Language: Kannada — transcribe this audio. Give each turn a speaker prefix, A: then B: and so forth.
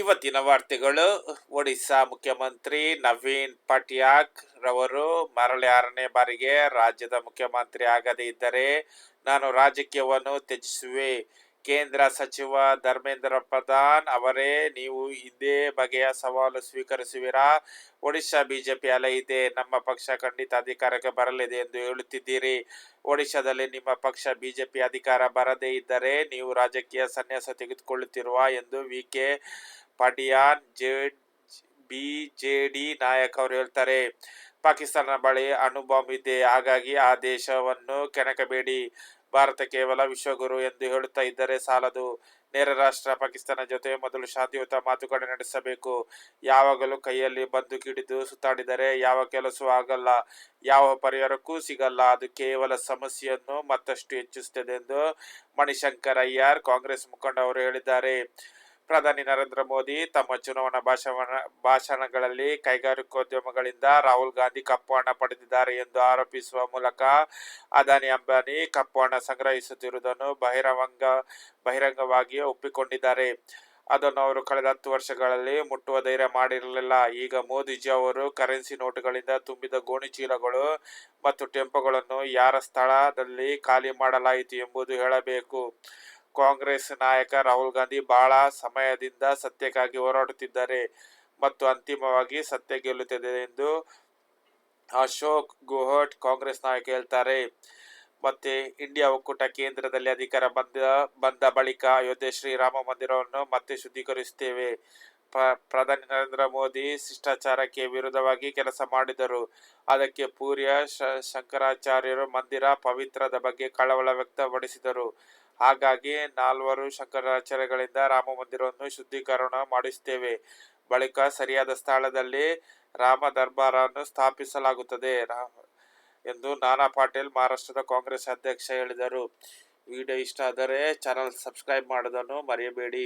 A: ಇವತ್ತಿನ ವಾರ್ತೆಗಳು. ಒಡಿಶಾ ಮುಖ್ಯಮಂತ್ರಿ ನವೀನ್ ಪಟ್ಯಾಕ್ ರವರು ಮರಳಿ ಆರನೇ ಬಾರಿಗೆ ರಾಜ್ಯದ ಮುಖ್ಯಮಂತ್ರಿ ಆಗದೇ ಇದ್ದರೆ ನಾನು ರಾಜಕೀಯವನ್ನು ತ್ಯಜಿಸುವೆ. ಕೇಂದ್ರ ಸಚಿವ ಧರ್ಮೇಂದ್ರ ಪ್ರಧಾನ್ ಅವರೇ, ನೀವು ಇದೇ ಬಗೆಯ ಸವಾಲು ಸ್ವೀಕರಿಸುವಿರಾ? ಒಡಿಶಾ ಬಿಜೆಪಿ ಅಲೆ ಇದೆ. ನಮ್ಮ ಪಕ್ಷ ಖಂಡಿತ ಅಧಿಕಾರಕ್ಕೆ ಬರಲಿದೆ ಎಂದು ಹೇಳುತ್ತಿದ್ದೀರಿ. ಒಡಿಶಾದಲ್ಲಿ ನಿಮ್ಮ ಪಕ್ಷ ಬಿಜೆಪಿ ಅಧಿಕಾರ ಬರದೇ ಇದ್ದರೆ ನೀವು ರಾಜಕೀಯ ಸನ್ಯಾಸ ತೆಗೆದುಕೊಳ್ಳುತ್ತಿರುವ ಎಂದು ವಿ ಕೆ ಪಡಿಯಾನ್ ಜೆ ಬಿಜೆಡಿ ನಾಯಕ ಅವರು ಹೇಳ್ತಾರೆ ಪಾಕಿಸ್ತಾನ ಬಳಿ ಅಣುಬಾಂಬ್ ಇದೆ, ಹಾಗಾಗಿ ಆ ದೇಶವನ್ನು ಕೆಣಕಬೇಡಿ. ಭಾರತ ಕೇವಲ ವಿಶ್ವಗುರು ಎಂದು ಹೇಳುತ್ತಾ ಇದ್ದರೆ ಸಾಲದು. ನೇರ ರಾಷ್ಟ್ರ ಪಾಕಿಸ್ತಾನ ಜೊತೆ ಮೊದಲು ಶಾಂತಿಯುತ ಮಾತುಕತೆ ನಡೆಸಬೇಕು. ಯಾವಾಗಲೂ ಕೈಯಲ್ಲಿ ಬದ್ದು ಹಿಡಿದು ಸುತ್ತಾಡಿದರೆ ಯಾವ ಕೆಲಸವೂ ಆಗಲ್ಲ, ಯಾವ ಪರಿಹಾರಕ್ಕೂ ಸಿಗಲ್ಲ. ಅದು ಕೇವಲ ಸಮಸ್ಯೆಯನ್ನು ಮತ್ತಷ್ಟು ಹೆಚ್ಚಿಸುತ್ತದೆ ಎಂದು ಮಣಿಶಂಕರ್ ಅಯ್ಯರ್ ಕಾಂಗ್ರೆಸ್ ಮುಖಂಡ ಅವರು ಹೇಳಿದ್ದಾರೆ. ಪ್ರಧಾನಿ ನರೇಂದ್ರ ಮೋದಿ ತಮ್ಮ ಚುನಾವಣಾ ಭಾಷಣ, ಭಾಷಣಗಳಲ್ಲಿ ಕೈಗಾರಿಕೋದ್ಯಮಗಳಿಂದ ರಾಹುಲ್ ಗಾಂಧಿ ಕಪ್ಪು ಹಣ ಪಡೆದಿದ್ದಾರೆ ಎಂದು ಆರೋಪಿಸುವ ಮೂಲಕ ಅದಾನಿ ಅಂಬಾನಿ ಕಪ್ಪು ಹಣ ಸಂಗ್ರಹಿಸುತ್ತಿರುವುದನ್ನು ಬಹಿರಂಗ ಬಹಿರಂಗವಾಗಿ ಒಪ್ಪಿಕೊಂಡಿದ್ದಾರೆ. ಅದನ್ನು ಅವರು ಕಳೆದ ಹತ್ತು ವರ್ಷಗಳಲ್ಲಿ ಮುಟ್ಟುವ ಧೈರ್ಯ ಮಾಡಿರಲಿಲ್ಲ. ಈಗ ಮೋದಿಜಿ ಅವರು ಕರೆನ್ಸಿ ನೋಟುಗಳಿಂದ ತುಂಬಿದ ಗೋಣಿ ಚೀಲಗಳು ಮತ್ತು ಟೆಂಪೋಗಳನ್ನು ಯಾರ ಸ್ಥಳದಲ್ಲಿ ಖಾಲಿ ಮಾಡಲಾಯಿತು ಎಂಬುದು ಹೇಳಬೇಕು. ಕಾಂಗ್ರೆಸ್ ನಾಯಕ ರಾಹುಲ್ ಗಾಂಧಿ ಬಹಳ ಸಮಯದಿಂದ ಸತ್ಯಕ್ಕಾಗಿ ಹೋರಾಡುತ್ತಿದ್ದಾರೆ ಮತ್ತು ಅಂತಿಮವಾಗಿ ಸತ್ಯ ಗೆಲ್ಲುತ್ತದೆ ಎಂದು ಅಶೋಕ್ ಗೆಹ್ಲೋಟ್ ಕಾಂಗ್ರೆಸ್ ನಾಯಕ ಹೇಳ್ತಾರೆ. ಮತ್ತೆ ಇಂಡಿಯಾ ಒಕ್ಕೂಟ ಕೇಂದ್ರದಲ್ಲಿ ಅಧಿಕಾರ ಬಂದ ಬಂದ ಬಳಿಕ ಅಯೋಧ್ಯೆ ಶ್ರೀರಾಮ ಮಂದಿರವನ್ನು ಮತ್ತೆ ಶುದ್ಧೀಕರಿಸುತ್ತೇವೆ. ಪ್ರ- ಪ್ರಧಾನಿ ನರೇಂದ್ರ ಮೋದಿ ಶಿಷ್ಟಾಚಾರಕ್ಕೆ ವಿರುದ್ಧವಾಗಿ ಕೆಲಸ ಮಾಡಿದರು. ಅದಕ್ಕೆ ಪೂರ್ಯ ಶಂಕರಾಚಾರ್ಯರು ಮಂದಿರ ಪವಿತ್ರದ ಬಗ್ಗೆ ಕಳವಳ ವ್ಯಕ್ತಪಡಿಸಿದರು. ಹಾಗಾಗಿ ನಾಲ್ವರು ಶಂಕರಾಚಾರ್ಯಗಳಿಂದ ರಾಮ ಮಂದಿರವನ್ನು ಶುದ್ಧೀಕರಣ ಮಾಡಿಸುತ್ತೇವೆ. ಬಳಿಕ ಸರಿಯಾದ ಸ್ಥಳದಲ್ಲಿ ರಾಮ ದರ್ಬಾರನ್ನು ಸ್ಥಾಪಿಸಲಾಗುತ್ತದೆ ಎಂದು ನಾನಾ ಪಾಟೀಲ್ ಮಹಾರಾಷ್ಟ್ರದ ಕಾಂಗ್ರೆಸ್ ಅಧ್ಯಕ್ಷ ಹೇಳಿದರು. ವಿಡಿಯೋ ಇಷ್ಟ ಆದರೆ ಚಾನಲ್ ಸಬ್ಸ್ಕ್ರೈಬ್ ಮಾಡೋದನ್ನು ಮರೆಯಬೇಡಿ.